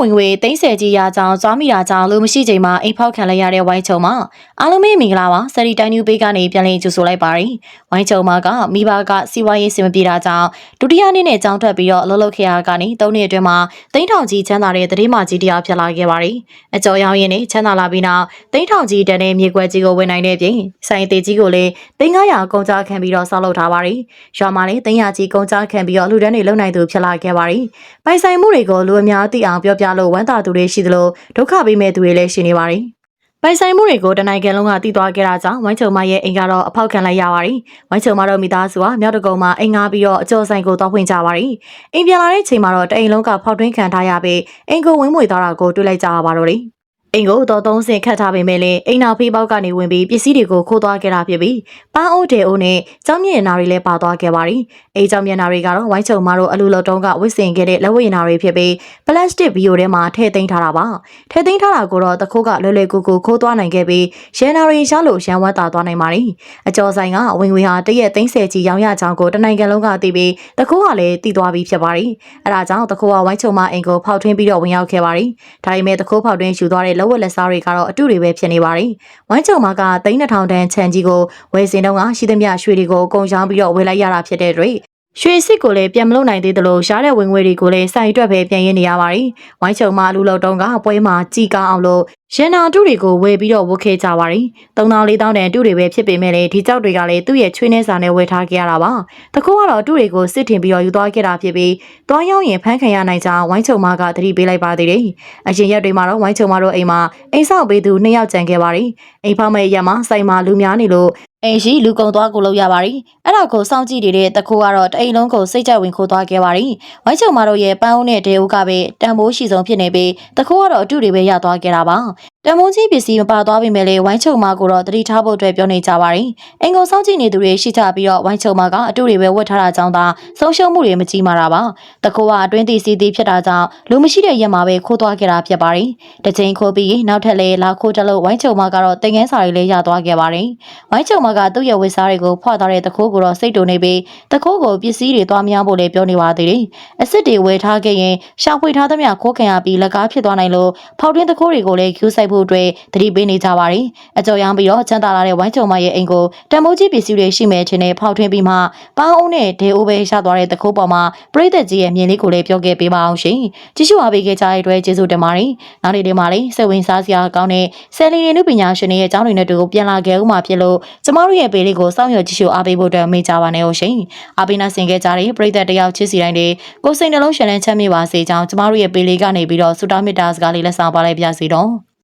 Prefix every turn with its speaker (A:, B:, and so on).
A: ဝင်ငွေသိန်းဆယ်ကြီးရာကြောင်းသွားမိတာကြောင့်လူမရှိချိန်မှာအိမ်ဖောက်ခံလိုက်ရတဲ့ဝိုင်းချုံမှာအားလုံးပဲမင်္ဂလာပါစရီတိုင်းနူးဘေးကနေပြန်လည်ကြိုဆိုလိုက်ပါရယ်ဝိုင်းချုံမှာကမိဘကစီးပွားရေးစင်မပြေတာကြောင့်ဒုတိယနေ့နဲ့ကြောင်းထွက်ပြီးတော့အလုပ်လုပ်ခဲ့ရကနေ၃နှစ်အတွင်းမှာသိန်းထောင်ကြီးချမ်းသာတဲ့တတိမကြီးတရားဖြစ်လာခဲ့ပါရယ်အကျော်ရောင်းရင်းနဲ့ချမ်းသာလာပြီးနောက်သိန်းထောင်ကြီးတန်တဲ့မြေကွက်ကြီးကိုဝင်နိုင်တဲ့ပြင်ဆိုင်သေးကြီးကိုလည်းသိန်း900ကုန်ကြခံပြီးတော့ဆောက်လုပ်ထားပါရယ်ရွာမှာလည်းသိန်းရကြီးကုန်ကြခံပြီးတော့လူတန်းတွေလုံနိုင်သူဖြစ်လာခဲ့ပါရယ်ပိုင်ဆိုင်မှုတွေကိုလူအများသိအောင်ပြောပြလို့ဝမ်းသာသူတွေရှိသလိုဒုက္ခပေးမဲ့သူတွေလည်းရှိနေပါတယ်။ပိုင်ဆိုင်မှုတွေကိုတနိုင်ငံလုံးကတည်သွားခဲ့တာကြောင့်ဝိုင်းချုံမရဲ့အိမ်ကတော့အဖောက်ခံလိုက်ရပါတယ်။ဝိုင်းချုံမတို့မိသားစုကမြောက်တကုံမှာအိမ်ငားပြီးတော့အကျော်ဆိုင်ကိုတောက်ဖွင့်ကြပါတယ်။အိမ်ပြန်လာတဲ့ချိန်မှာတော့တအိမ်လုံးကဖောက်ထွင်းခံထားရပြီးအိမ်ကိုဝင်းမွေသွားတာကိုတွေ့လိုက်ကြရပါတော့တယ်။ အိမ်ကိုတော့သုံးစင်ခတ်ထားပေမဲ့လည်းအိမ်နောက်ဖေးပေါက်ကနေဝင်ပြီးပစ္စည်းတွေကိုခိုးသွားခဲ့တာဖြစ်ပြီးပန်းအိုးတဲအိုးနဲ့ကြောင်းမြင့်နာတွေလည်းပါသွားခဲ့ပါတယ်။အိမ်ကြောင်းမြင့်နာတွေကတော့ဝိုင်းချုံမတို့အလူလော်တုံးကဝစ်စင်ခဲ့တဲ့လက်ဝဲနာတွေဖြစ်ပြီးပလတ်စတစ်ဗီယိုထဲမှာထည့်သိမ်းထားတာပါ။ထည့်သိမ်းထားတာကိုတော့တခိုးကလွယ်လွယ်ကူကူခိုးသွားနိုင်ခဲ့ပြီးရန်နာတွေရှားလို့ရန်ဝတ်တာသွားနိုင်ပါတယ်။အကျော်ဆိုင်ကဝင်ငွေဟာတရက်သိန်းဆယ်ကြီးရောင်းရကြောင်းကိုတနိုင်ငံလုံးကသိပြီးတခိုးကလည်းတည်သွားပြီးဖြစ်ပါတယ်။အဲဒါကြောင့်တခိုးကဝိုင်းချုံမအိမ်ကိုဖောက်ထွင်းပြီးတော့ဝင်ရောက်ခဲ့ပါတယ်။ဒါပေမဲ့တခိုးဖောက်ထွင်းယူသွားတဲ့လက်ဝက်လက်စားတွေကတော့အတူတွေပဲဖြစ်နေပါတယ်။ဝိုင်းချုံမကသိန်း2000တန်ခြံကြီးကိုဝယ်စင်တော့ကရှိသမျှရွှေတွေကိုအကုန်ရောင်းပြီးတော့ဝယ်လိုက်ရတာဖြစ်တဲ့အတွက် ရွှေစစ်ကိုလည်းပြန်မလုပ်နိုင်သေးသလိုရှားတဲ့ဝင်ငွေတွေကိုလည်းစိုက်တွက်ပဲပြန်ရင်းနေရပါတယ်။ဝိုင်းချုံမလူလုံတုံးကပွဲမှာကြည်ကောင်းအောင်လို့ရန်နာတုတွေကိုဝယ်ပြီးတော့ဝတ်ခဲ့ကြပါတယ်။3000 4000တန်တုတွေပဲဖြစ်ပေမဲ့လည်းဒီကြောက်တွေကလည်းသူ့ရဲ့ချွေးနှဲစာနဲ့ဝယ်ထားခဲ့ရတာပါ။တခုကတော့တုတွေကိုစစ်တင်ပြီးတော့ယူသွားခဲ့တာဖြစ်ပြီးတွားရောက်ရင်ဖမ်းခံရနိုင်ကြောင်းဝိုင်းချုံမကသတိပေးလိုက်ပါသေးတယ်။အရင်ရက်တွေမှာတော့ဝိုင်းချုံမတို့အိမ်မှာအိမ်ဆောက်ပေးသူနှစ်ယောက်ကြံခဲ့ပါတယ်။အိမ်ဖောက်မဲ့ရက်မှာစိုက်မှာလူများနေလို့ အိမ်ရှိလူကုံသွားကိုလောက်ရပါတယ်။အဲ့ဒါကိုစောင့်ကြည့်နေတဲ့တခိုးကတော့တအိမ်လုံးကိုစိတ်ကြိုက်ဝင်ခိုးသွားခဲ့ပါတယ်။ဝိုင်းချုံမတို့ရဲ့ပန်းဦးနဲ့ဒေဦးကပဲတန်ဖိုးရှိဆုံးဖြစ်နေပြီးတခိုးကတော့အတူတွေပဲရသွားခဲ့တာပါ။ တမုံကြီးပစ္စည်းမပါသွားပေမဲ့လည်းဝိုင်းချုံမကိုတော့တတိထားဖို့အတွက်ပြောနေကြပါတယ်။အင်ကိုစောင့်ကြည့်နေသူတွေရှိကြပြီးတော့ဝိုင်းချုံမကအတူတွေပဲဝတ်ထားတာကြောင့်သာဆုံးရှုံးမှုတွေမကြီးမာတာပါ။တခိုးကအတွင်းတီစီတီဖြစ်တာကြောင့်လူမရှိတဲ့ရက်မှာပဲခိုးသွားခဲ့တာဖြစ်ပါတယ်။တစ်ချိန်ခိုးပြီးနောက်ထပ်လည်းလာခိုးတလို့ဝိုင်းချုံမကတော့တင်ငန်းစာတွေလည်းရသွားခဲ့ပါတယ်။ဝိုင်းချုံမကသူ့ရဲ့ဝတ်စားတွေကိုဖွာထားတဲ့တခိုးကိုတော့စိတ်တူနေပြီးတခိုးကိုပစ္စည်းတွေသွားမရဖို့လည်းပြောနေပါသေးတယ်။အစ်စ်တွေဝယ်ထားခဲ့ရင်ရှာဖွေထားသမျှခိုးခံရပြီးလက်ကားဖြစ်သွားနိုင်လို့ဖောက်တွင်းတခိုးတွေကိုလည်းကျူးဆိုင်ဖို့အတွက်သတိပေးနေကြပါတယ်။အကြော်ရောင်းပြီးတော့ချမ်းသာလာတဲ့ဝိုင်းချုံမရဲ့အိမ်ကိုတမိုးကြီးပစ္စည်းတွေရှိမယ်ထင်တဲ့ဖောက်ထွင်းပြီးမှပန်းအုံးနဲ့ဒေအိုးပဲရှသွားတဲ့တခိုးပေါ်မှာပရိသတ်ကြီးရဲ့မြင်လေးကိုလည်းပြောခဲ့ပေးပါအောင်ရှင်။ကြည့်ရှုအားပေးခဲ့ကြတဲ့အတွက်ကျေးဇူးတင်ပါတယ်။နောက်နေ့ဒီမှာလည်းစိတ်ဝင်စားစရာကောင်းတဲ့ဆယ်လီနေနုပညာရှင်တွေရဲ့အကြောင်းတွေနဲ့တူကိုပြန်လာခဲ့ဦးမှာဖြစ်လို့ကျမတို့ရဲ့ပေလေးကိုစောင့်ရကြည့်ရှုအားပေးဖို့အတွက်မေ့ကြပါနဲ့ဟုတ်ရှင်။အားပေးနာဆင်ခဲ့ကြတဲ့ပရိသတ်တယောက်ချစ်စီတိုင်းတွေကိုစိတ်နှလုံးရှင်လန်းချမ်းမြေပါစေကြောင်းကျမတို့ရဲ့ပေလေးကနေပြီးတော့ဆုတောင်းမေတ္တာစကားလေးလက်ဆောင်ပါလိုက်ပါစေတော့။